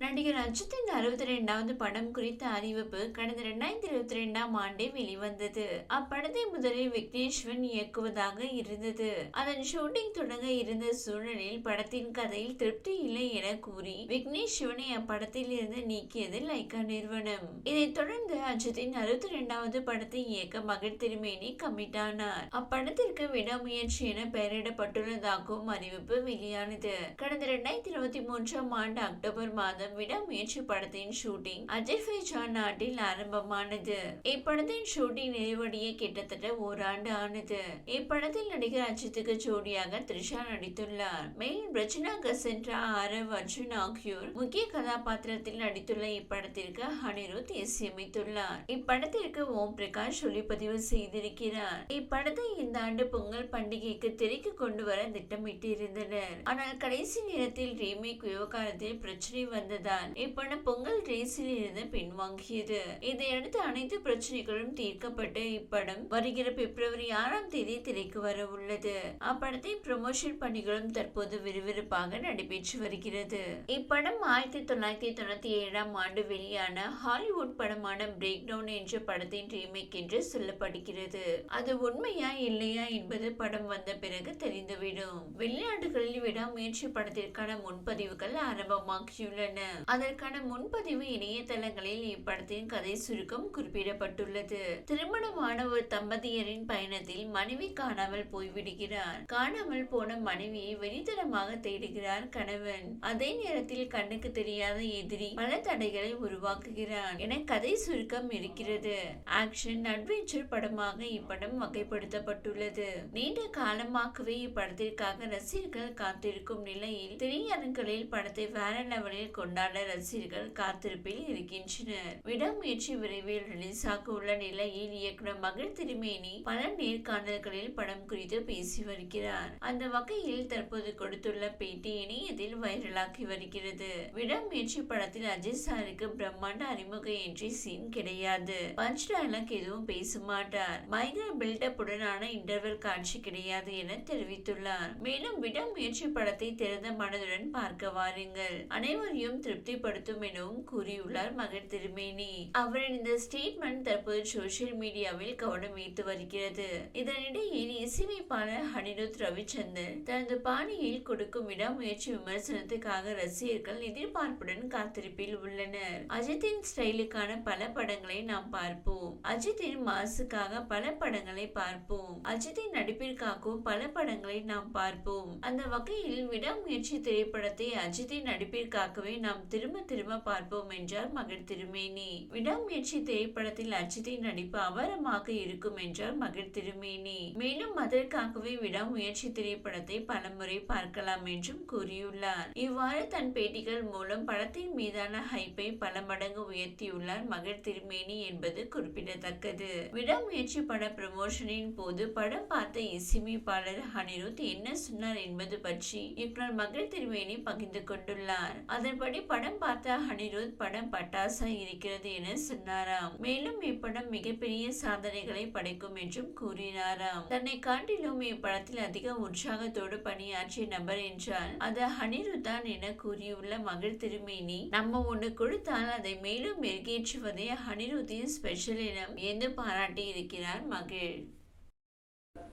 நடிகர் அஜித்தின் அறுபத்தி ரெண்டாவது படம் குறித்த அறிவிப்பு கடந்த ரெண்டாயிரத்தி இருபத்தி ரெண்டாம் ஆண்டே வெளிவந்தது. அப்படத்தை முதலில் விக்னேஸ்வன் இயக்குவதாக இருந்தது. அதன் ஷூட்டிங் தொடங்க இருந்த சூழலில் படத்தின் கதையில் திருப்தி இல்லை என கூறி விக்னேஸ்வனை அப்படத்தில் இருந்து நீக்கியது லைக்கா நிறுவனம். இதைத் தொடர்ந்து அஜித்தின் அறுபத்தி ரெண்டாவது படத்தை இயக்க மகள் திருமேனி கமிட் ஆனார் அப்படத்திற்கு விடாமுயற்சி என பெயரிடப்பட்டுள்ளதாகவும் அறிவிப்பு வெளியானது. கடந்த இரண்டாயிரத்தி இருபத்தி மூன்றாம் ஆண்டு அக்டோபர் மாதம் மாதம் விடாமுயற்சி படத்தின் ஷூட்டிங் அஜர்பைஜான் நாட்டில் ஆரம்பமானது. இப்படத்தின் ஷூட்டிங் நிறைவடைய கிட்டத்தட்ட ஓராண்டு ஆனது. இப்படத்தில் நடிகர் அஜித்துக்கு ஜோடியாக த்ரிஷா நடித்துள்ளார். மேலும் ரச்சனா கசென்ட்ரா ஆரவ் அர்ஜுன் ஆகியோர் முக்கிய கதாபாத்திரத்தில் நடித்துள்ள இப்படத்திற்கு அனிருத் இசையமைத்துள்ளார். இப்படத்திற்கு ஓம் பிரகாஷ் ஒளிப்பதிவு செய்திருக்கிறார். இப்படத்தை இந்த ஆண்டு பொங்கல் பண்டிகைக்கு திரைக்கு கொண்டு வர திட்டமிட்டு இருந்தனர் ஆனால் கடைசி நேரத்தில் ரீமேக் விவகாரத்தில் பிரச்சனை வந்தது இருந்ததால் இப்படம் பொங்கல் ரேஸில் இருந்து பின்வாங்கியது. இதையடுத்து அனைத்து பிரச்சனைகளும் தீர்க்கப்பட்டு இப்படம் வருகிற பிப்ரவரி ஆறாம் தேதி திரைக்கு வர உள்ளது. அப்படத்தின் ப்ரமோஷன் பணிகளும் தற்போது விறுவிறுப்பாக நடைபெற்று வருகிறது. இப்படம் ஆயிரத்தி தொள்ளாயிரத்தி தொண்ணூத்தி ஏழாம் ஆண்டு வெளியான ஹாலிவுட் படமான பிரேக் டவுன் என்ற படத்தின் ரீமேக் என்று சொல்லப்படுகிறது. அது உண்மையா இல்லையா என்பது படம் வந்த பிறகு தெரிந்துவிடும். வெளிநாடுகளில் விடாமுயற்சி படத்திற்கான முன்பதிவுகள் ஆரம்பமாகியுள்ளன. அதற்கான முன்பதிவு இணையதளங்களில் இப்படத்தின் கதை சுருக்கம் குறிப்பிடப்பட்டுள்ளது. திருமணமான ஒரு தம்பதியரின் பயணத்தில் மனைவி காணாமல் போய்விடுகிறார். காணாமல் போன மனைவியை வெறித்தனமாக தேடுகிறார் கணவன். அதே நேரத்தில் கண்ணுக்கு தெரியாத எதிரி பல தடைகளை உருவாக்குகிறான் என கதை சுருக்கம் இருக்கிறது. ஆக்ஷன் அட்வென்ச்சர் படமாக இப்படம் வகைப்படுத்தப்பட்டுள்ளது. நீண்ட காலமாகவே இப்படத்திற்காக ரசிகர்கள் காத்திருக்கும் நிலையில் திரையரங்குகளில் படத்தை வேற லெவலில் கொண்டு கொண்டாட ரசிகர்கள் காத்திருப்பில் இருக்கின்றனர். விடாமுயற்சி விரைவில் ரிலீஸ் ஆக உள்ள நிலையில் இயக்குனர் மகள் திருமேனி பல நேர்காணல்களில் படம் குறித்து பேசி வருகிறார். அந்த வகையில் தற்போது கொடுத்துள்ள பேட்டி இணையத்தில் வைரலாகி வருகிறது. விடாமுயற்சி படத்தில் அஜய் சாருக்கு பிரம்மாண்ட அறிமுக என்ட்ரி சீன் கிடையாது. பஞ்ச் டயலாக் எதுவும் பேச மாட்டார். பயங்கர பில்டப் உடனான இன்டர்வல் காட்சி கிடையாது என தெரிவித்துள்ளார். மேலும் விடாமுயற்சி படத்தை திறந்த மனதுடன் பார்க்க வாருங்கள். அனைவரையும் திருப்திப்படுத்தும் எனவும் கூறியுள்ளார் மகன் திருமேனி. அவரின் இந்த ஸ்டேட்மெண்ட் தற்போது சோசியல் மீடியாவில் கவனம் ஈர்த்து வருகிறது. இதனிடையே இசையமைப்பாளர் அனிருத் ரவிச்சந்தர் தனது பாணியில் கொடுக்கும் விடாமுயற்சி விமர்சனத்துக்காக ரசிகர்கள் எதிர்பார்ப்புடன் காத்திருப்பில் உள்ளனர். அஜித்தின் ஸ்டைலுக்கான பல படங்களை நாம் பார்ப்போம். அஜித்தின் மாசுக்காக பல படங்களை பார்ப்போம். அஜித்தின் நடிப்பிற்காகவும் பல படங்களை நாம் பார்ப்போம். அந்த வகையில் விடாமுயற்சி திரைப்படத்தை அஜித்தின் நடிப்பிற்காகவே நாம் திரும்ப திரும்ப பார்ப்போம் என்றார் மகள் திருமேனி. விடாமுயற்சி திரைப்படத்தில் அஜித்தின் நடிப்பு அபாரமாக இருக்கும் என்றார் மகள் திருமேனி. மேலும் அதற்காகவே விடாமுயற்சி திரைப்படத்தை பலமுறை பார்க்கலாம் என்றும் கூறியுள்ளார். இவ்வாறு தன் பேட்டிகள் மூலம் படத்தின் மீதான ஹைப்பை பல மடங்கு உயர்த்தியுள்ளார் மகள் திருமேனி என்பது குறிப்பிடத்தக்கது. விடாமுயற்சி பட ப்ரமோஷனின் போது படம் பார்த்த இசையமைப்பாளர் அனிருத் என்ன சொன்னார் என்பது பற்றி இயக்குனர் மகள் திருமேனி பகிர்ந்து கொண்டுள்ளார். அதன்படி படம் பார்த்த அனிருத் படம் பட்டாசா இருக்கிறது என சொன்னாராம். மேலும் இப்படம் மிகப்பெரிய சாதனைகளை படைக்கும் என்றும் கூறினாராம். தன்னை காட்டிலும் இப்படத்தில் அதிக உற்சாகத்தோடு பணியாற்றிய நபர் என்றால் அது அனிருத் தான் என கூறியுள்ள மகள் திருமேனி. நம்ம ஒண்ணு கொடுத்தால் அதை மேலும் மெருகேற்றுவதே அனிருத்தின் ஸ்பெஷல் என எந்த பாராட்டி இருக்கிறார் மகள்.